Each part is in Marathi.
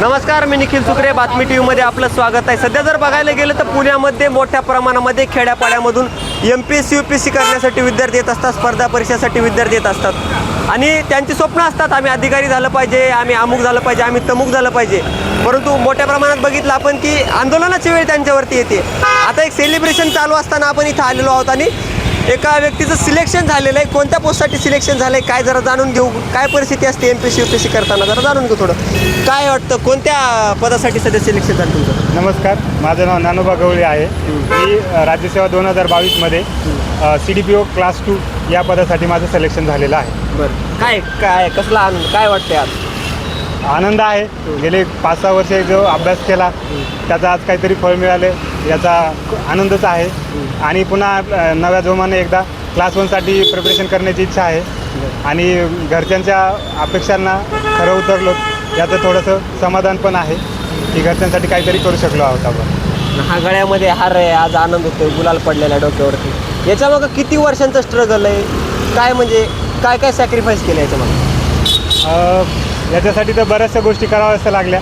नमस्कार मी निखिल सुक्रे बातमी टी व्हीमध्ये आपलं स्वागत आहे. सध्या जर बघायला गेलं तर पुण्यामध्ये मोठ्या प्रमाणामध्ये खेड्यापाड्यामधून M P S C U P S C करण्यासाठी विद्यार्थी येत असतात स्पर्धा परीक्षेसाठी विद्यार्थी येत असतात. आणि त्यांची स्वप्न असतात आम्ही अधिकारी झालं पाहिजे आम्ही अमुक झालं पाहिजे आम्ही तमुक झालं पाहिजे. परंतु मोठ्या प्रमाणात बघितलं आपण की आंदोलनाची वेळ त्यांच्यावरती येते. आता एक सेलिब्रेशन चालू असताना आपण इथं आलेलो आहोत आणि एका व्यक्तीचं सिलेक्शन झालेलं आहे. कोणत्या पोस्टसाठी सिलेक्शन झालं आहे काय जरा जाणून घेऊ. काय परिस्थिती असते M P C U P C करताना? जरा जाणून घेऊ थोडं. काय वाटतं कोणत्या पदासाठी सध्या सिलेक्शन झालं तुमचं? नमस्कार माझं नाव ज्ञानोबा गवळी आहे. मी अ, राज्यसेवा दोन हजार बावीसमध्ये C D P O class two या पदासाठी माझं सिलेक्शन झालेलं आहे. बरं. काय काय कसला आनंद काय वाटतंय आज? आनंद आहे. गेले पाच सहा वर्षे जो अभ्यास केला त्याचा आज काहीतरी फळ मिळाले. याचा आनंदच आहे. आणि पुन्हा नव्या जोमाने एकदा क्लास वनसाठी प्रिपरेशन करण्याची इच्छा आहे. आणि घरच्यांच्या अपेक्षांना खरं उतरलो याचं थोडंसं समाधान पण आहे की घरच्यांसाठी काहीतरी करू शकलो आहोत आपण. हा गळ्यामध्ये हार आहे आज आनंद होतोय गुलाल पडलेला डोक्यावरती. याच्यामागं किती वर्षांचं स्ट्रगल आहे? काय म्हणजे काय काय सॅक्रिफाईस केलं याच्यामागं याच्यासाठी तर बऱ्याचशा गोष्टी कराव्याच लागल्या.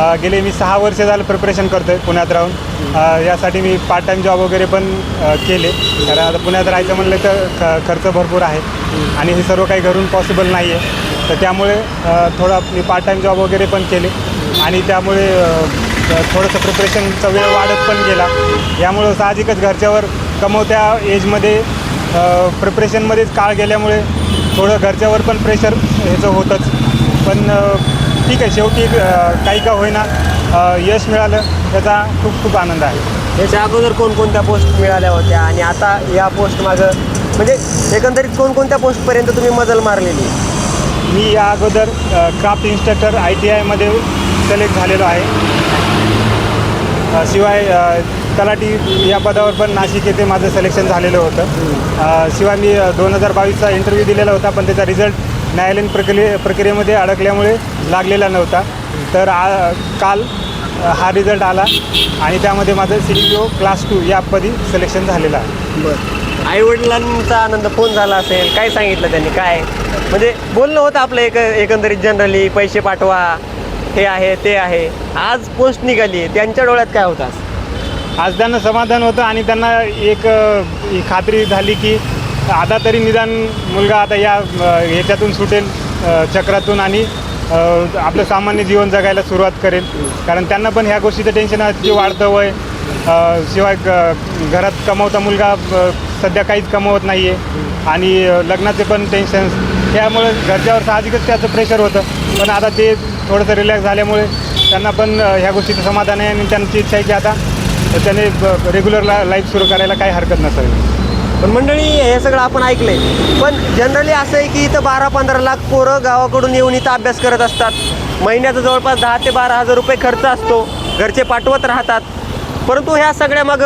अ, गेले मी सहा वर्ष झालं प्रिपरेशन करतो आहे पुण्यात राहून. अ, यासाठी मी पार्ट टाईम जॉब वगैरे पण अ, केले. कारण आता पुण्यात राहायचं म्हणलं तर ख खर्च भरपूर आहे. आणि हे सर्व काही घरून पॉसिबल नाही आहे तर त्यामुळे अ, थोडा मी पार्ट टाईम जॉब वगैरे पण केले. आणि त्यामुळे अ, थोडंसं प्रिपरेशनचा वेळ वाढत पण गेला. यामुळं साहजिकच घरच्यावर कमवत्या एजमध्ये प्रिपरेशनमध्येच काळ गेल्यामुळे थोडं घरच्यावर पण प्रेशर ह्याचं होतंच. पण अ, ठीक आहे शेवटी काही का होईना यश मिळालं त्याचा खूप खूप आनंद आहे. याच्या अगोदर कोणकोणत्या पोस्ट मिळाल्या होत्या आणि आता या पोस्ट मागं म्हणजे एकंदरीत कोणकोणत्या पोस्टपर्यंत तुम्ही मजल मारलेली? मी या अगोदर क्राफ्ट इन्स्ट्रक्टर आय टी आयमध्ये सिलेक्ट झालेलो आहे. शिवाय अ, तलाठी या पदावर पण नाशिक येथे माझं सिलेक्शन झालेलं होतं. शिवाय मी दोन हजार बावीसचा इंटरव्ह्यू दिलेला होता पण त्याचा रिझल्ट न्यायालयीन प्रक्रिये प्रक्रियेमध्ये अडकल्यामुळे लागलेला नव्हता. तर आ काल हा रिझल्ट आला आणि त्यामध्ये माझं सी ओ क्लास टू या पदी सिलेक्शन झालेलं आहे. बरं. आई वडिलांचा आनंद फोन झाला असेल काय सांगितलं त्यांनी काय? म्हणजे बोलणं होतं आपलं एक एकंदरीत जनरली पैसे पाठवा हे आहे ते आहे. आज पोस्ट निघाली त्यांच्या डोळ्यात काय होतं? आज? त्यांना समाधान होतं आणि त्यांना एक खात्री झाली की आता तरी निदान मुलगा आता या ह्याच्यातून सुटेल चक्रातून आणि आपलं सामान्य जीवन जगायला सुरुवात करेल. कारण त्यांना पण ह्या गोष्टीचं टेन्शन आहे की वाढतं वय शिवाय घरात कमवता मुलगा सध्या काहीच कमवत नाही आहे आणि लग्नाचे पण टेन्शन्स त्यामुळे घरच्यावर साहजिकच त्याचं प्रेशर होतं. पण आता ते थोडंसं रिलॅक्स झाल्यामुळे त्यांना पण ह्या गोष्टीचं समाधान आहे आणि त्यांची इच्छा आहे की आता त्याने रेग्युलर ला लाईफ सुरू करायला काही हरकत नसेल. पण मंडळी हे सगळं आपण ऐकलंय. पण जनरली असं आहे की इथं बारा पंधरा लाख पोरं गावाकडून येऊन इथं अभ्यास करत असतात. महिन्याचा जवळपास दहा ते बारा हजार रुपये खर्च असतो. घरचे पाठवत राहतात. परंतु ह्या सगळ्या मग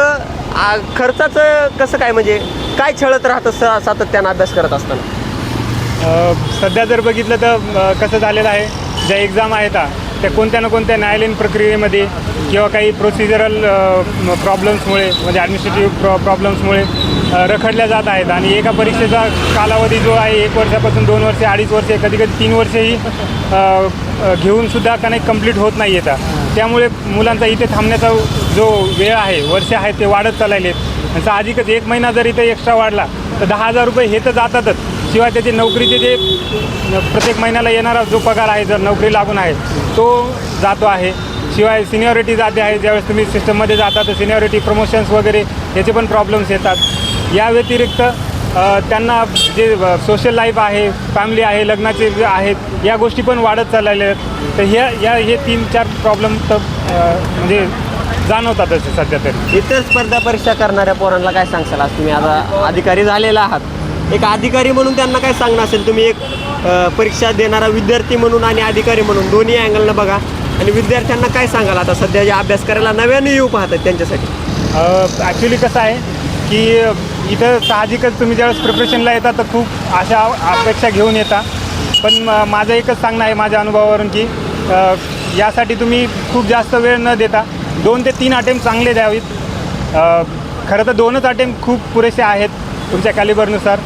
खर्चाचं कसं काय म्हणजे काय छळत राहतं स सातत्यानं अभ्यास करत असताना? सध्या जर बघितलं तर कसं झालेलं आहे ज्या एक्झाम आहेत त्या कोणत्या ना कोणत्या न्यायालयीन प्रक्रियेमध्ये किंवा काही प्रोसिजरल प्रॉब्लेम्समुळे म्हणजे ॲडमिनिस्ट्रेटिव्ह प्रॉ प्रॉब्लेम्समुळे रखडल्या जात आहेत आणि एका परीक्षेचा कालावधी जो आहे एक वर्षापासून दोन वर्षे अडीच वर्षे कधी कधी तीन वर्षेही घेऊनसुद्धा कनेक्ट कंप्लीट होत नाही येतात त्यामुळे मुलांचा इथे थांबण्याचा जो वेळ आहे वर्ष आहे ते वाढत चालायले आहेत. आणि साहजिकच एक महिना जर इथे एक्स्ट्रा वाढला तर दहा हजार रुपये हे तर जातातच. शिवाय त्याचे नोकरीचे जे प्रत्येक महिन्याला येणारा जो पगार आहे जर नोकरी लागून आहे तो जातो आहे. शिवाय सिनियॉरिटी जाते आहे ज्यावेळेस तुम्ही सिस्टममध्ये जाता तर सिनियॉरिटी प्रमोशन्स वगैरे याचे पण प्रॉब्लेम्स येतात. या व्यतिरिक्त त्यांना जे सोशल लाईफ आहे फॅमिली आहे लग्नाचे जे आहेत या गोष्टी पण वाढत चाललेल्या आहेत. तर ह्या या हे तीन चार प्रॉब्लेम तर म्हणजे जाणवतातच सध्या तरी. इतर स्पर्धा परीक्षा करणाऱ्या पोरांना काय सांगशाल? आज तुम्ही आता अधिकारी झालेला आहात. एक अधिकारी म्हणून त्यांना काय सांगणं असेल? तुम्ही एक परीक्षा देणारा विद्यार्थी म्हणून आणि अधिकारी म्हणून दोन्ही अँगलनं बघा. आणि विद्यार्थ्यांना काय सांगाल? आता सध्या जे अभ्यास करायला नव्याने येऊ पाहतात त्यांच्यासाठी. ॲक्च्युली कसं आहे की इथं साहजिकच तुम्ही ज्यावेळेस प्रिपरेशनला येता तर खूप अशा अपेक्षा घेऊन येता. पण म- माझं एकच सांगणं आहे माझ्या अनुभवावरून की यासाठी तुम्ही खूप जास्त वेळ न देता दोन ते तीन अटेम्प्ट चांगले द्यावीत. खरं तर दोनच अटेम्प्ट खूप पुरेसे आहेत तुमच्या कॅलिबरनुसार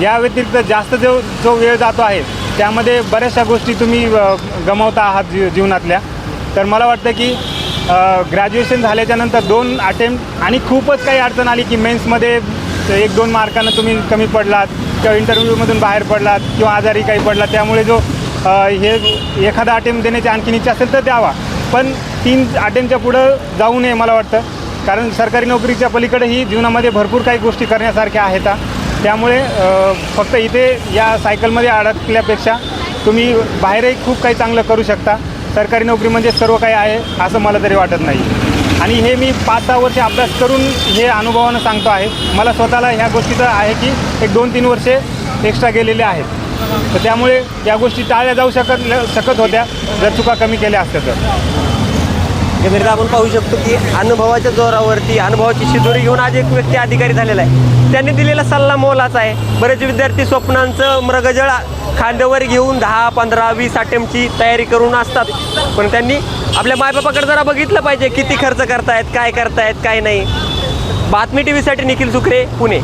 या व्यतिरिक्त जास्त जो जो वेळ जातो आहे त्यामध्ये बऱ्याचशा गोष्टी तुम्ही गमावता आहात जी जीवनातल्या. तर मला वाटतं की ग्रॅज्युएशन झाल्याच्यानंतर दोन अटेम्प्ट आणि खूपच काही अडचण आली की मेन्समध्ये एक दोन मार्कानं तुम्ही कमी पडलात किंवा इंटरव्ह्यूमधून बाहेर पडलात किंवा आजारी काही पडलात. त्यामुळे जो हे एखादा अटेम्प्ट देण्याची आणखीन इच्छा असेल तर द्यावा. पण तीन अटेम्प्टच्या पुढं जाऊ नये मला वाटतं. कारण सरकारी नोकरीच्या पलीकडेही जीवनामध्ये भरपूर काही गोष्टी करण्यासारख्या आहेत त्यामुळे फक्त इथे या सायकलमध्ये अडकल्यापेक्षा तुम्ही बाहेरही खूप काही चांगलं करू शकता. सरकारी नोकरी म्हणजे सर्व काही आहे असं मला तरी वाटत नाही. आणि हे मी पाच सहा वर्ष अभ्यास करून हे अनुभवानं सांगतो आहे. मला स्वतःला ह्या गोष्टीचं आहे की एक दोन तीन वर्षे एक्स्ट्रा गेलेले आहेत. तर त्यामुळे या गोष्टी टाळल्या जाऊ शकत शकत होत्या जर चुका कमी केल्या असत्या तर. एकंदरीत आपण पाहू शकतो की अनुभवाच्या जोरावरती अनुभवाची शिदोरी घेऊन आज एक व्यक्ती अधिकारी झालेला आहे. त्यांनी दिलेला सल्ला मोलाचा आहे. बरेच विद्यार्थी स्वप्नांचं मृगजळ खांद्यावर घेऊन दहा पंधरा वीस अटेम्पची तयारी करून असतात. पण त्यांनी आपल्या मायबापाकडे जरा बघितलं पाहिजे किती खर्च करतायत काय करतायत काय नाही. बातमी टी व्हीसाठी निखिल सुखरे पुणे.